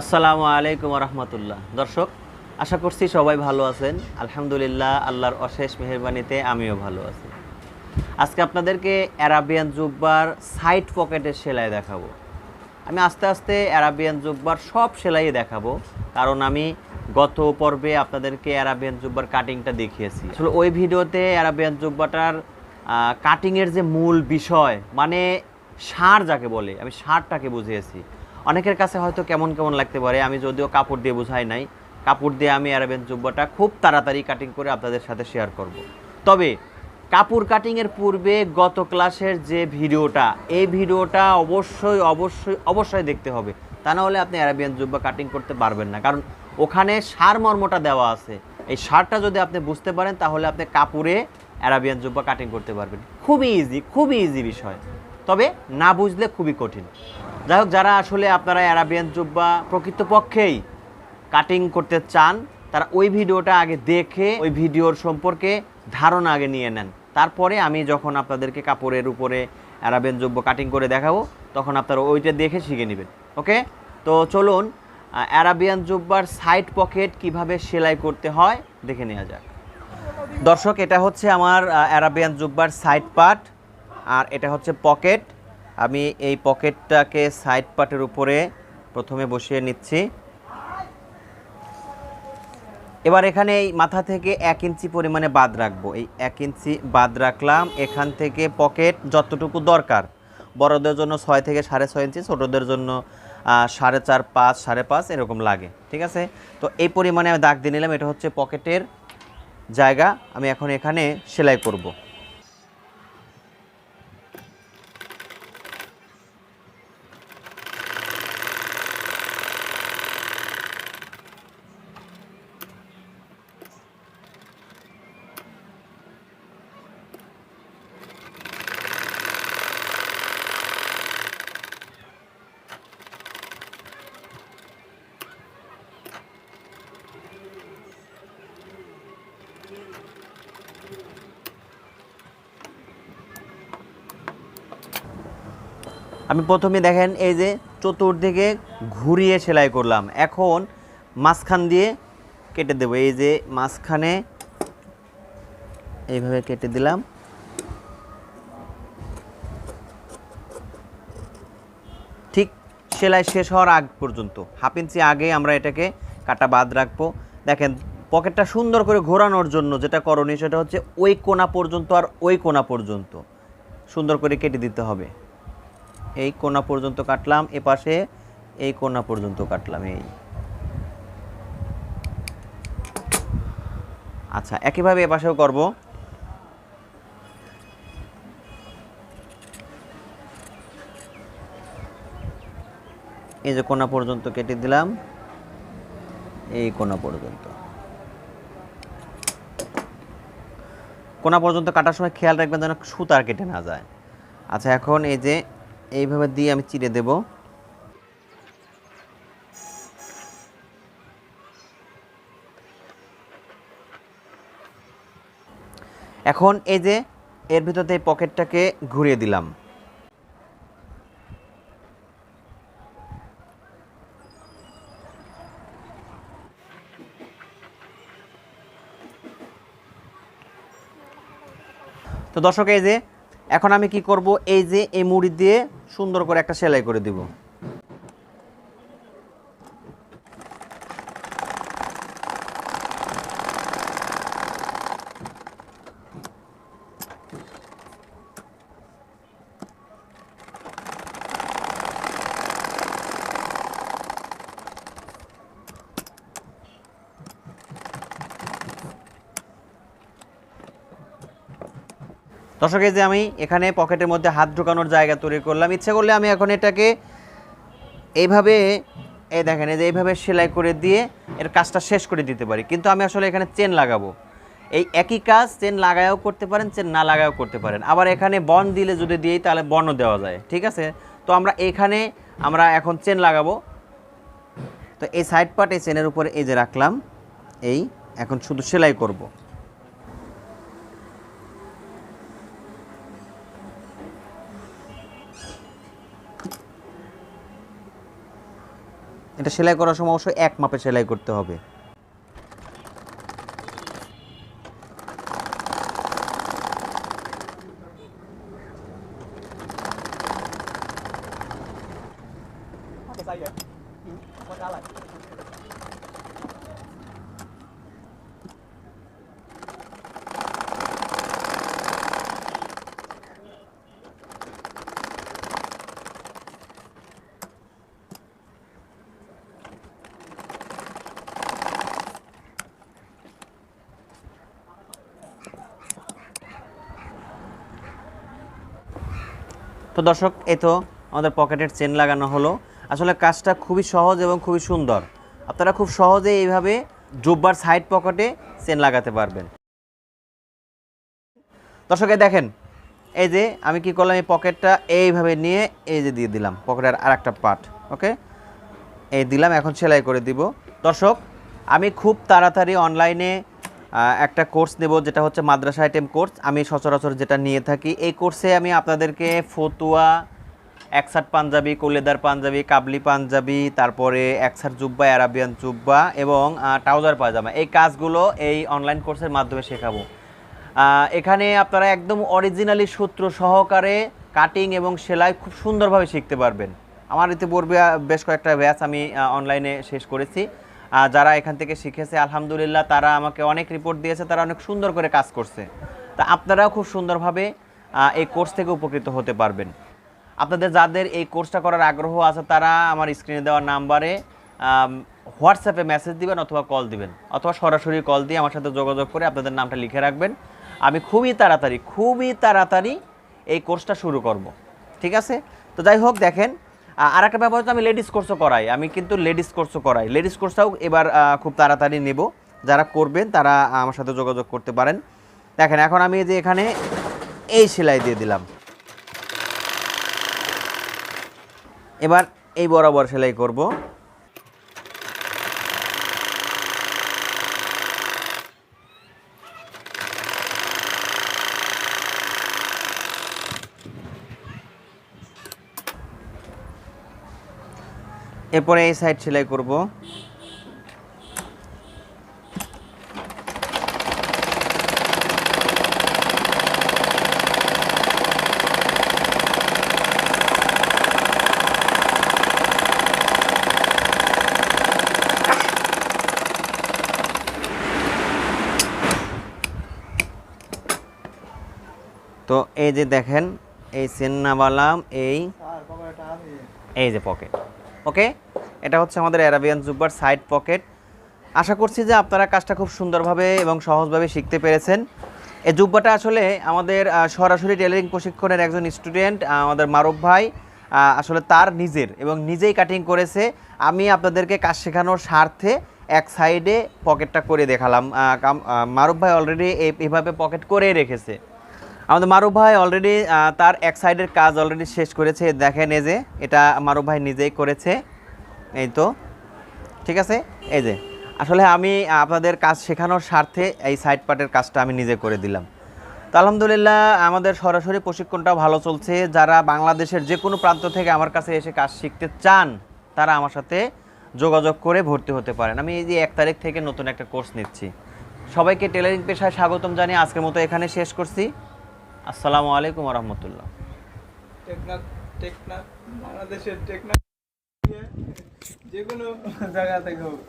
আসসালামু আলাইকুম রহমতুল্লাহ দর্শক, আশা করছি সবাই ভালো আছেন। আলহামদুলিল্লাহ, আল্লাহর অশেষ মেহরবানিতে আমিও ভালো আছি। আজকে আপনাদেরকে অ্যারাবিয়ান জুব্বার সাইড পকেটের সেলাই দেখাবো। আমি আস্তে আস্তে অ্যারাবিয়ান জুব্বার সব সেলাই দেখাবো, কারণ আমি গত পর্বে আপনাদেরকে অ্যারাবিয়ান জুব্বার কাটিংটা দেখিয়েছি। আসলে ওই ভিডিওতে অ্যারাবিয়ান জুব্বাটার কাটিংয়ের যে মূল বিষয় মানে সার যাকে বলে, আমি সারটাকে বুঝিয়েছি। অনেকের কাছে হয়তো কেমন কেমন লাগতে পারে, আমি যদিও কাপড় দিয়ে বোঝাই নাই। কাপড় দিয়ে আমি অ্যারাবিয়ান জুব্বাটা খুব তাড়াতাড়ি কাটিং করে আপনাদের সাথে শেয়ার করব। তবে, কাপড় কাটিংয়ের পূর্বে গত ক্লাসের যে ভিডিওটা, এই ভিডিওটা অবশ্যই অবশ্যই অবশ্যই দেখতে হবে। তা না হলে আপনি অ্যারাবিয়ান জুব্বা কাটিং করতে পারবেন না। কারণ ওখানে সার মর্মটা দেওয়া আছে। এই সারটা যদি আপনি বুঝতে পারেন, তাহলে আপনি কাপড়ে অ্যারাবিয়ান জুব্বা কাটিং করতে পারবেন। খুবই ইজি খুবই ইজি বিষয়। তবে না বুঝলে খুবই কঠিন। যাই হোক, যারা আসলে আপনারা অ্যারাবিয়ান জুব্বা প্রকৃতপক্ষেই কাটিং করতে চান, তারা ওই ভিডিওটা আগে দেখে, ওই ভিডিওর সম্পর্কে ধারণা আগে নিয়ে নেন। তারপরে আমি যখন আপনাদেরকে কাপড়ের উপরে অ্যারাবিয়ান জুব্বা কাটিং করে দেখাবো, তখন আপনারা ওইটা দেখে শিখে নেবেন। ওকে? তো চলুন অ্যারাবিয়ান জুব্বার সাইড পকেট কীভাবে সেলাই করতে হয়, দেখে নেওয়া যাক। দর্শক, এটা হচ্ছে আমার অ্যারাবিয়ান জুব্বার সাইড পার্ট আর এটা হচ্ছে পকেট আমি এই পকেটটাকে সাইড পার্টের উপরে প্রথমে বসিয়ে নিচ্ছি। এবার এখানে এই মাথা থেকে এক ইঞ্চি পরিমাণে বাদ রাখব। এই এক ইঞ্চি বাদ রাখলাম, এখান থেকে পকেট যতটুকু দরকার। বড়দের জন্য ছয় থেকে সাড়ে ছয় ইঞ্চি, ছোটোদের জন্য সাড়ে চার পাঁচ, সাড়ে পাঁচ এরকম লাগে, ঠিক আছে? তো এই পরিমাণে আমি দাগ দিয়ে নিলাম, এটা হচ্ছে পকেটের জায়গা। আমি এখন এখানে সেলাই করব। আমি প্রথমে দেখেন এই যে চতুর্দিকে ঘুরিয়ে সেলাই করলাম। এখন মাঝখান দিয়ে কেটে দেবো। এই যে মাঝখানে এইভাবে কেটে দিলাম। ঠিক সেলাই শেষ হওয়ার আগ পর্যন্ত, হাফ ইঞ্চি আগে আমরা এটাকে কাটা বাদ রাখব। দেখেন, পকেটটা সুন্দর করে ঘোরানোর জন্য যেটা করণীয় সেটা হচ্ছে ওই কোনা পর্যন্ত আর ওই কোনা পর্যন্ত সুন্দর করে কেটে দিতে হবে। এই কোনা পর্যন্ত কাটলাম, এ পাশে এই কোনা পর্যন্ত কাটলাম, এই। আচ্ছা একইভাবে এ পাশেও করব। এই যে কোনা পর্যন্ত কেটে দিলাম, এই কোনা পর্যন্ত। কোনা পর্যন্ত কাটার সময় খেয়াল রাখবেন যেন সুতার কেটে না যায়। আচ্ছা এখন এই যে এইভাবে দিয়ে আমি চিড়ে দেব। এখন এই যে এর ভিতরতে এই পকেটটাকে ঘুরিয়ে দিলাম। তো দর্শক, এই যে এখন আমি কি করব? এই যে এই মুড়ি দিয়ে সুন্দর করে একটা সেলাই করে দিব। দর্শক যে আমি এখানে পকেটের মধ্যে হাত ঢোকানোর জায়গা তৈরি করলাম। ইচ্ছে করলে আমি এখন এটাকে এইভাবে, এই দেখেন, এই যে এইভাবে সেলাই করে দিয়ে এর কাজটা শেষ করে দিতে পারি। কিন্তু আমি আসলে এখানে চেন লাগাবো। এই একই কাজ চেন লাগায়ও করতে পারেন, চেন না লাগায়ও করতে পারেন। আবার এখানে বন দিলে যদি দিই, তাহলে বনও দেওয়া যায়, ঠিক আছে? তো আমরা এখানে, আমরা এখন চেন লাগাবো। তো এই সাইড পার্ট এই চেনের উপরে এই যে রাখলাম, এই এখন শুধু সেলাই করব। এটা সেলাই করার সময় অবশ্যই এক মাপে সেলাই করতে হবে। তো দর্শক এ তো আমাদের পকেটের চেন লাগানো হলো। আসলে কাজটা খুবই সহজ এবং খুবই সুন্দর। আপনারা খুব সহজে এইভাবে জুব্বার সাইড পকেটে চেন লাগাতে পারবেন। দর্শক দর্শকে দেখেন, এই যে আমি কি করলাম, এই পকেটটা এইভাবে নিয়ে এই যে দিয়ে দিলাম, পকেটের আর একটা পার্ট, ওকে? এই দিলাম, এখন সেলাই করে দিব। দর্শক, আমি খুব তাড়াতাড়ি অনলাইনে একটা কোর্স নেব, যেটা হচ্ছে মাদ্রাসা আইটেম কোর্স আমি সচরাচর যেটা নিয়ে থাকি, এই কোর্সে আমি আপনাদেরকে ফতুয়া একসাট পাঞ্জাবি, কোলেদার পাঞ্জাবি, কাবলি পাঞ্জাবি, তারপরে একসাট জুব্বা অ্যারাবিয়ান জুব্বা এবং ট্রাউজার পায়জামা। এই কাজগুলো এই অনলাইন কোর্সের মাধ্যমে শেখাবো। এখানে আপনারা একদম অরিজিনালি সূত্র সহকারে কাটিং এবং সেলাই খুব সুন্দরভাবে শিখতে পারবেন। আমার ইতিপূর্বে বেশ কয়েকটা ব্যাচ আমি অনলাইনে শেষ করেছি। যারা এখান থেকে শিখেছে, আলহামদুলিল্লাহ তারা আমাকে অনেক রিপোর্ট দিয়েছে, তারা অনেক সুন্দর করে কাজ করছে। তা আপনারাও খুব সুন্দরভাবে এই কোর্স থেকে উপকৃত হতে পারবেন। আপনাদের যাদের এই কোর্সটা করার আগ্রহ আছে, তারা আমার স্ক্রিনে দেওয়া নাম্বারে হোয়াটসঅ্যাপে মেসেজ দিবেন অথবা কল দিবেন। অথবা সরাসরি কল দিয়ে আমার সাথে যোগাযোগ করে আপনাদের নামটা লিখে রাখবেন। আমি খুবই তাড়াতাড়ি খুবই তাড়াতাড়ি এই কোর্সটা শুরু করব। ঠিক আছে? তো যাই হোক, দেখেন আর একটা ব্যাপার হচ্ছে আমি লেডিস কোর্সও করাই। আমি কিন্তু লেডিস কোর্সও করাই। লেডিস কোর্সটাও এবার খুব তাড়াতাড়ি নেব। যারা করবেন তারা আমার সাথে যোগাযোগ করতে পারেন। দেখেন, এখন আমি যে এখানে এই সেলাই দিয়ে দিলাম। এবার এই বরাবর সেলাই করব। এরপরে এই সাইড সেলাই করব। তো এই যে দেখেন, এই সেন নামালাম এই এই যে পকেট ওকে এটা হচ্ছে আমাদের অ্যারাবিয়ান জুব্বার সাইড পকেট আশা করছি যে আপনারা কাজটা খুব সুন্দরভাবে এবং সহজভাবে শিখতে পেরেছেন। এই জুব্বাটা আসলে আমাদের সরাসরি টেলারিং প্রশিক্ষণের একজন স্টুডেন্ট আমাদের মারুফ ভাই আসলে তার নিজের এবং নিজেই কাটিং করেছে। আমি আপনাদেরকে কাজ শেখানোর স্বার্থে এক সাইডে পকেটটা করে দেখালাম। মারুফ ভাই অলরেডি এইভাবে পকেট করে রেখেছে। আমাদের মারুফ ভাই অলরেডি তার এক সাইডের কাজ অলরেডি শেষ করেছে। দেখেন এই যে, এটা মারুফ ভাই নিজেই করেছে। এই তো, ঠিক আছে? এই যে, আসলে আমি আপনাদের কাজ শেখানোর স্বার্থে এই সাইড পার্টের কাজটা আমি নিজে করে দিলাম। তো আলহামদুলিল্লাহ, আমাদের সরাসরি প্রশিক্ষণটাও ভালো চলছে। যারা বাংলাদেশের যে কোনো প্রান্ত থেকে আমার কাছে এসে কাজ শিখতে চান, তারা আমার সাথে যোগাযোগ করে ভর্তি হতে পারেন। আমি এই যে এক তারিখ থেকে নতুন একটা কোর্স নিচ্ছি। সবাইকে টেলারিং পেশায় স্বাগতম জানিয়ে আজকের মতো এখানে শেষ করছি। আসসালামু আলাইকুম রহমতুল্লাহ। টেকনাফ টেকনাফ, বাংলাদেশের টেকনাফ। যে কোনো জায়গা থেকে হোক।